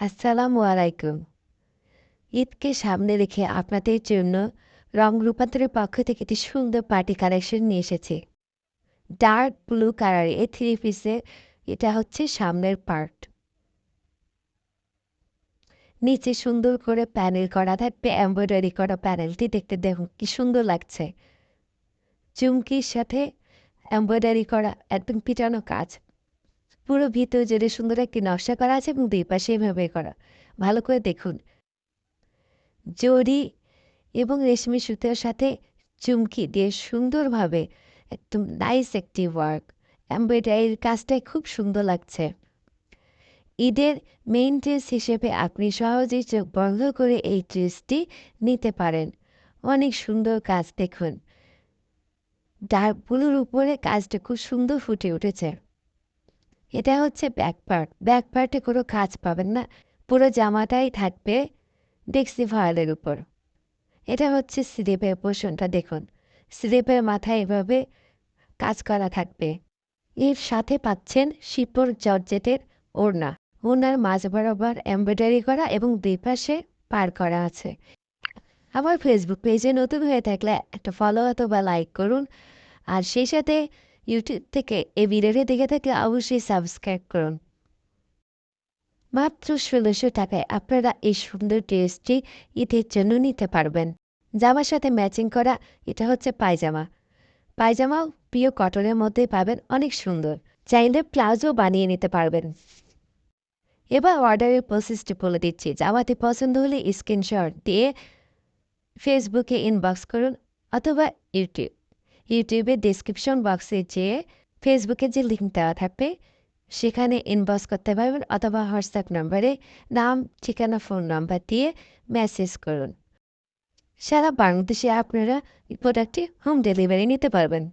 আসসালামু আলাইকুম। ঈদকে সামনে রেখে আপনাদের জন্য রং রূপান্তরের পক্ষ থেকে একটি সুন্দর পার্টি কালেকশন নিয়ে এসেছি। ডার্ক ব্লু কালার এ থ্রি পিসে এটা হচ্ছে সামনের পার্ট। নিচে সুন্দর করে প্যানেল করা থাকবে, এমব্রয়ডারি করা প্যানেলটি দেখতে দেখুন কি সুন্দর লাগছে। চুমকির সাথে এমব্রয়ডারি করা একদম পিটানো কাজ। পুরো ভিতর জুড়ে সুন্দর একটি নকশা করা আছে এবং দুই পাশে এভাবে করা। ভালো করে দেখুন। জরি এবং রেশমি সুতার সাথে চুমকি দিয়ে সুন্দরভাবে একদম নাইস একটি ওয়ার্ক এমব্রয়ডারির কাজটাই খুব সুন্দর লাগছে। ঈদের মেইন ড্রেস হিসেবে আপনি সহজেই চোখ বন্ধ করে এই ড্রেসটি নিতে পারেন। অনেক সুন্দর কাজ দেখুন। ডার্ক ব্লুর উপরে কাজটা খুব সুন্দর ফুটে উঠেছে। এটা হচ্ছে ব্যাক পার্ট ব্যাক পার্টে কোনো কাজ পাবেন না। পুরো জামাটাই থাকবে ডেক্সি ভায়ালের উপর। এটা হচ্ছে স্লিপের পোষণটা দেখুন। স্লিপের মাথায় এভাবে কাজ করা থাকবে। এর সাথে পাচ্ছেন শিপর জর্জেটের ওড়না। ওড়নার মাঝ বরাবর এমব্রয়ডারি করা এবং দুই পাশে পার করা আছে। আমার ফেসবুক পেজে নতুন হয়ে থাকলে একটা ফলো অথবা লাইক করুন। আর সেই সাথে ইউটিউব থেকে এই ভিডিওটি দেখে থাকলে অবশ্যই সাবস্ক্রাইব করুন। মাত্র ষোলোশো টাকায় আপনারা এই সুন্দর ড্রেসটি ঈদের জন্য নিতে পারবেন। জামার সাথে ম্যাচিং করা, এটা হচ্ছে পায়জামা। পায়জামাও প্রিয় কটনের মধ্যে পাবেন, অনেক সুন্দর। চাইলে প্লাজো বানিয়ে নিতে পারবেন। এবার অর্ডারের প্রসেসটি বলে দিচ্ছি। জামাটি পছন্দ হলে স্ক্রিনশট দিয়ে ফেসবুকে ইনবক্স করুন অথবা ইউটিউব ইউটিউবের ডিসক্রিপশন বক্সে যেয়ে ফেসবুকে যে লিঙ্ক দেওয়া থাকবে, সেখানে ইনবক্স করতে পারবেন অথবা হোয়াটসঅ্যাপ নম্বরে নাম, ঠিকানা ফোন নাম্বার দিয়ে মেসেজ করুন। সারা বাংলাদেশে আপনারা প্রোডাক্টটি হোম ডেলিভারি নিতে পারবেন।